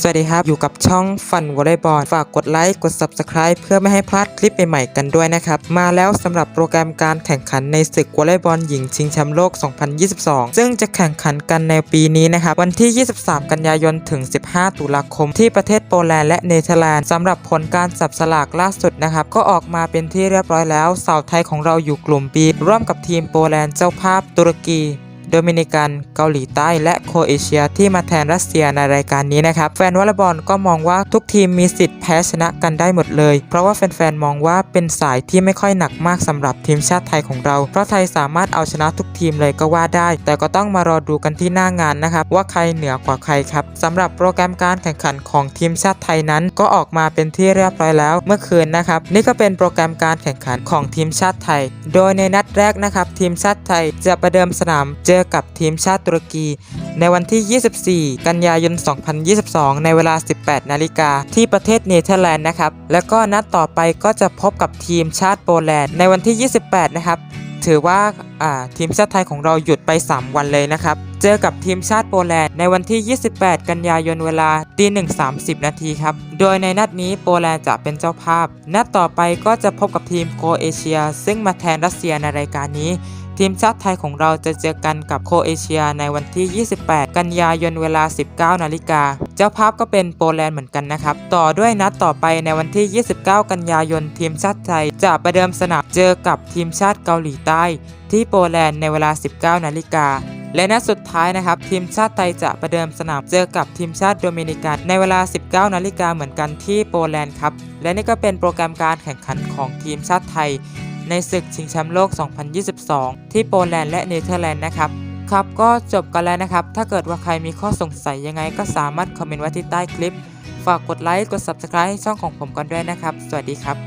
สวัสดีครับ อยู่กับช่องฟันวอลเลย์บอลฝากกดไลค์ กด Subscribe เพื่อไม่ให้พลาดคลิปใหม่ๆกันด้วยนะครับ มาแล้วสำหรับโปรแกรมการแข่งขันในศึกวอลเลย์บอลหญิงชิงแชมป์โลก 2022 ซึ่งจะแข่งขันกันในปีนี้นะครับ วันที่ 23 กันยายนถึง 15 ตุลาคม ที่ประเทศโปแลนด์และเนเธอร์แลนด์สำหรับผลการจับสลากล่าสุดนะครับ ก็ออกมาเป็นที่เรียบร้อยแล้วสาวไทยของเราอยู่กลุ่ม B ร่วมกับทีมโปแลนด์เจ้าภาพตุรกี โดมินิกัน เกาหลีใต้ และโครเอเชียที่มาแทนรัสเซียในรายการนี้นะครับ แฟนวอลเลย์บอลก็มองว่าทุกทีมมีสิทธิ์แพ้ชนะกันได้หมดเลย เพราะว่าแฟนๆมองว่าเป็นสายที่ไม่ค่อยหนักมากสำหรับทีมชาติไทยของเรา เพราะไทยสามารถเอาชนะทุกทีมเลยก็ว่าได้ แต่ก็ต้องมารอดูกันที่หน้างานนะครับว่าใครเหนือกว่าใครครับสำหรับโปรแกรมการแข่งขันของทีมชาติไทยนั้น ก็ออกมาเป็นที่เรียบร้อยแล้วเมื่อคืนนะครับนี่ก็เป็นโปรแกรมการแข่งขันของทีมชาติไทย โดยในนัดแรกนะครับทีมชาติไทยจะประเดิมสนามเจอกับทีมชาติตุรกี ในวันที่ 24 กันยายน 2022 ในเวลา 18 นาฬิกา ที่ประเทศเนเธอร์แลนด์นะครับ แล้วก็นัดต่อไปก็จะพบกับทีมชาติโปแลนด์ในวันที่ 28 นะครับ ถือว่าทีมชาติไทยของเราหยุดไป 3 วันเลยนะครับ เจอกับทีมชาติโปแลนด์ในวันที่ 28 กันยายนเวลาตีหนึ่ง30นาทีครับ โดยในนัดนี้โปแลนด์จะเป็นเจ้าภาพ นัดต่อไปก็จะพบกับทีมโคเอเชีย ซึ่งมาแทนรัสเซียในรายการนี้ ทีมชาติไทยของเราจะเจอกันกับโคเอเชียในวันที่ 28 กันยายนเวลา 19 นาฬิกา เจ้าภาพก็เป็นโปแลนด์เหมือนกันนะครับ ต่อด้วยนัดต่อไปในวันที่ 29 กันยายนทีมชาติไทย จะประเดิมสนามเจอกับทีมชาติเกาหลีใต้ ที่โปแลนด์ในเวลา 19 นาฬิกาและนัดสุดท้ายนะครับ ทีมชาติไทยจะประเดิมสนามเจอกับทีมชาติโดมินิกันในเวลา 19 นาฬิกาเหมือนกันที่โปแลนด์ครับ และนี่ก็เป็นโปรแกรมการแข่งขันของทีมชาติไทย ในศึกชิงแชมป์โลก 2022 ที่โปแลนด์และเนเธอร์แลนด์นะครับครับ ก็จบกันแล้วนะครับ ถ้าเกิดว่าใครมีข้อสงสัยยังไงก็สามารถคอมเมนต์ไว้ที่ใต้คลิป ฝากกดไลค์ กด Subscribe ให้ช่องของผมกันด้วยนะครับ สวัสดีครับ